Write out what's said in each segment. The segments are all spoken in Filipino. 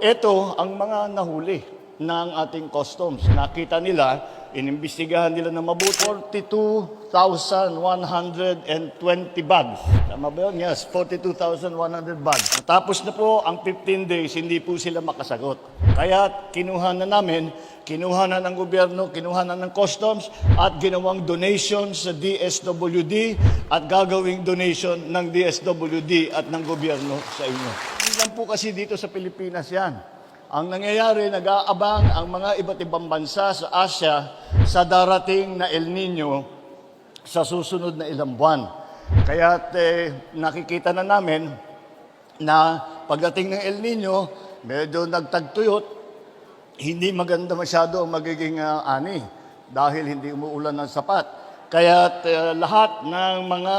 ito ang mga nahuli ng ating customs. Nakita nila, inimbestigahan nila na mabuti. 42,120 bags. Tama ba yun? Yes, 42,100 bags. Tapos na po ang 15 days, hindi po sila makasagot. Kaya kinuha na namin, kinuha na ng gobyerno, kinuha na ng customs at ginawang donation sa DSWD at gagawing donation ng DSWD at ng gobyerno sa inyo. Hindi lang po kasi dito sa Pilipinas yan. Ang nangyayari, nag-aabang ang mga iba't ibang bansa sa Asia sa darating na El Nino sa susunod na ilang buwan. Kaya eh, nakikita na namin na pagdating ng El Nino, medyo nagtagtuyot, hindi maganda masyado ang magiging ah, ani dahil hindi umuulan ng sapat. Kaya eh, lahat ng mga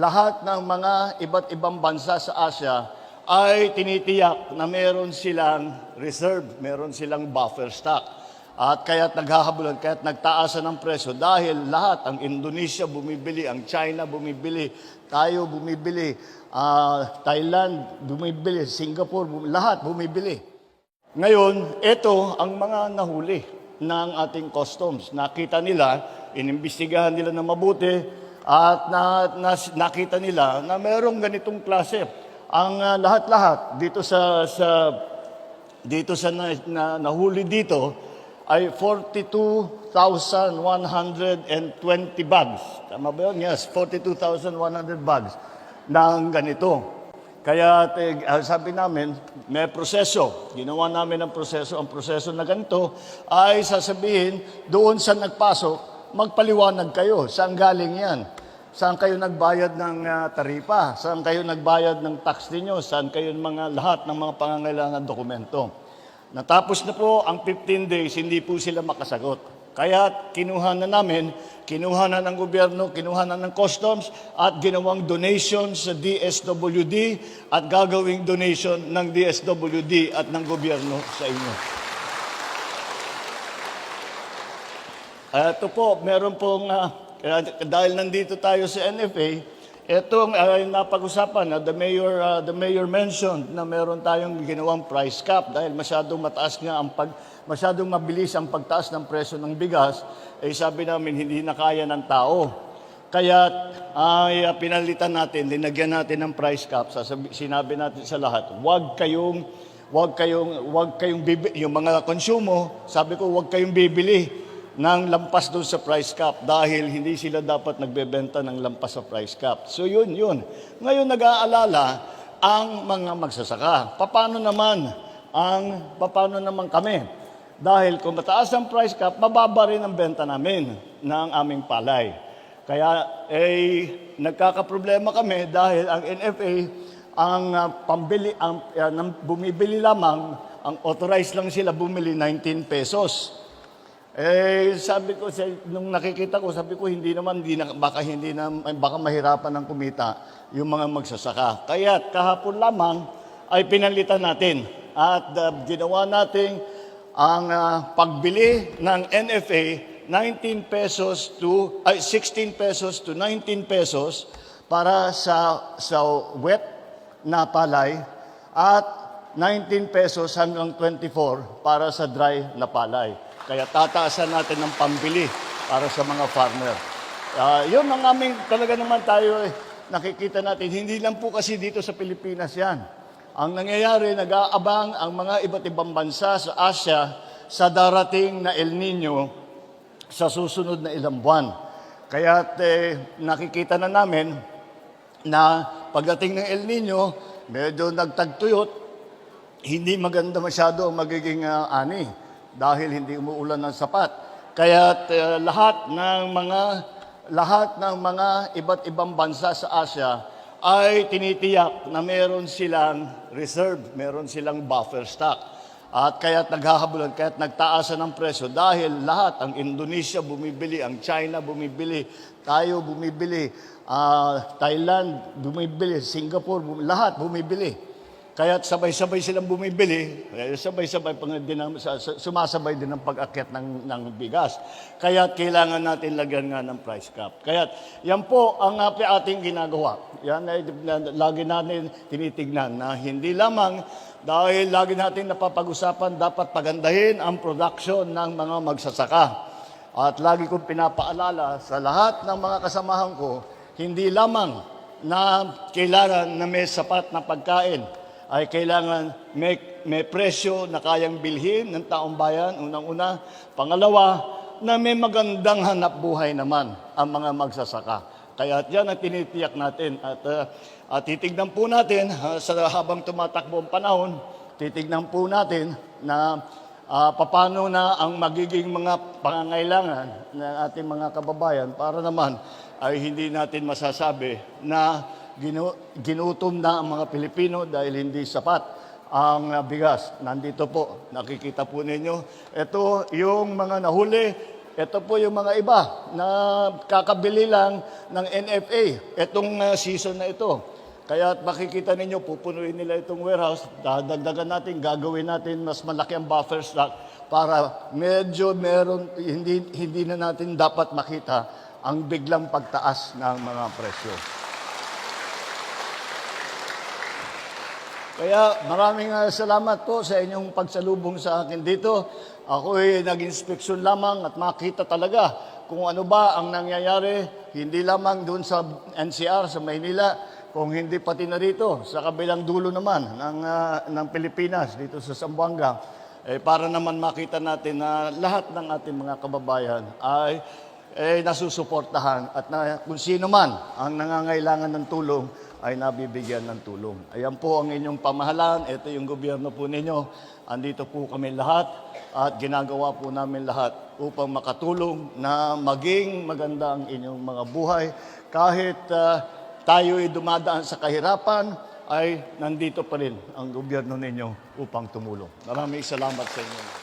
lahat ng mga iba't ibang bansa sa Asia ay tinitiyak na meron silang reserve, meron silang buffer stock. At kaya't naghahabulan, kaya't nagtaasan ng presyo dahil lahat, ang Indonesia bumibili, ang China bumibili, tayo bumibili, ah, Thailand bumibili, Singapore, bumibili, lahat bumibili. Ngayon, ito ang mga nahuli ng ating customs. Nakita nila, inimbestigahan nila na mabuti, at na, na- nakita nila na merong ganitong klase. Ang ah, lahat-lahat dito sa, sa dito sa na, na, nahuli dito ay 42,120 bags. Tama ba yun? Yes, 42,100 bags ng ganito. Kaya eh, ah, sabi namin, may proseso. Ginawa namin ang proseso. Ang proseso na ganito ay sasabihin, doon sa nagpasok, magpaliwanag kayo. Saan galing yan? Saan kayo nagbayad ng ah, taripa? Saan kayo nagbayad ng tax ninyo? Saan kayo mga lahat ng mga pangangailangan dokumento? Natapos na po ang 15 days, hindi po sila makasagot. Kaya kinuha na namin, kinuha na ng gobyerno, kinuha na ng customs at ginawang donation sa DSWD at gagawing donation ng DSWD at ng gobyerno sa inyo. Ito po, meron pong, ah, kaya- dahil nandito tayo sa NFA, itong ay napag-usapan na the mayor, ah, the mayor mentioned na meron tayong ginawang price cap dahil masyadong mataas nga ang pag, masyadong mabilis ang pagtaas ng presyo ng bigas, eh sabi namin hindi na kaya ng tao. Kaya ay ah, pinalitan natin, linagyan natin ng price cap, sasabi, sinabi natin sa lahat, huwag kayong Huwag kayong huwag kayong bibi, yung mga konsumo, sabi ko huwag kayong bibili ng lampas doon sa price cap dahil hindi sila dapat nagbebenta ng lampas sa price cap. So yun, yun. Ngayon nag-aalala ang mga magsasaka. Paano naman ang paano naman kami? Dahil kung mataas ang price cap, mababa rin ang benta namin ng aming palay. Kaya eh nagkakaproblema kami dahil ang NFA ang ah, pambili ang nang bumibili lamang ang authorized lang sila bumili 19 pesos. Eh sabi ko sa nung nakikita ko sabi ko hindi naman hindi na, baka hindi na baka mahirapan ng kumita yung mga magsasaka. Kaya kahapon lamang ay pinalitan natin at ah, ginawa nating ang ah, pagbili ng NFA 19 pesos to ay 16 pesos to 19 pesos para sa sa wet na palay at 19 pesos hanggang 24 para sa dry na palay. Kaya tataasan natin ng pambili para sa mga farmer. Ah, yun ang aming talaga naman tayo eh, nakikita natin. Hindi lang po kasi dito sa Pilipinas yan. Ang nangyayari, nag-aabang ang mga iba't ibang bansa sa Asia sa darating na El Nino sa susunod na ilang buwan. Kaya eh, nakikita na namin na pagdating ng El Nino, medyo nagtagtuyot, hindi maganda masyado ang magiging ah, ani dahil hindi umuulan ng sapat. Kaya eh, lahat ng mga lahat ng mga iba't ibang bansa sa Asia ay tinitiyak na meron silang reserve, meron silang buffer stock. At kaya't naghahabulan, kaya't nagtaasan ng presyo dahil lahat, ang Indonesia bumibili, ang China bumibili, tayo bumibili, ah, Thailand bumibili, Singapore, bum- lahat bumibili. Kaya't sabay-sabay silang bumibili, sabay-sabay pang din ang, sa- sa- sumasabay din ang pag-akyat ng, ng bigas. Kaya't kailangan natin lagyan nga ng price cap. Kaya't yan po ang ating ginagawa. Yan ay lagi natin tinitignan na hindi lamang dahil lagi natin napapag-usapan dapat pagandahin ang production ng mga magsasaka. At lagi kong pinapaalala sa lahat ng mga kasamahan ko, hindi lamang na kailangan na may sapat na pagkain, ay kailangan may, may presyo na kayang bilhin ng taong bayan, unang-una. Pangalawa, na may magandang hanap buhay naman ang mga magsasaka. Kaya yan ang tinitiyak natin. At, uh, at titignan po natin uh, sa habang tumatakbo ang panahon, titignan po natin na uh, paano na ang magiging mga pangangailangan ng ating mga kababayan para naman ay hindi natin masasabi na ginu- ginutom na ang mga Pilipino dahil hindi sapat ang uh, bigas. Nandito po, nakikita po ninyo. Ito yung mga nahuli. Ito po yung mga iba na kakabili lang ng NFA. Itong uh, season na ito. Kaya makikita ninyo, pupunuin nila itong warehouse, dadagdagan natin, gagawin natin mas malaki ang buffer stock para medyo meron, hindi, hindi na natin dapat makita ang biglang pagtaas ng mga presyo. Kaya maraming uh, salamat po sa inyong pagsalubong sa akin dito. Ako ay nag-inspeksyon lamang at makita talaga kung ano ba ang nangyayari, hindi lamang doon sa NCR sa Maynila, kung hindi pati na rito, sa kabilang dulo naman ng, ah, ng Pilipinas, dito sa Zamboanga, eh, para naman makita natin na lahat ng ating mga kababayan ay eh, nasusuportahan at na, kung sino man ang nangangailangan ng tulong ay nabibigyan ng tulong. Ayan po ang inyong pamahalaan, ito yung gobyerno po ninyo. Andito po kami lahat at ginagawa po namin lahat upang makatulong na maging maganda ang inyong mga buhay. Kahit ah, tayo ay dumadaan sa kahirapan, ay nandito pa rin ang gobyerno ninyo upang tumulong. Maraming salamat sa inyo.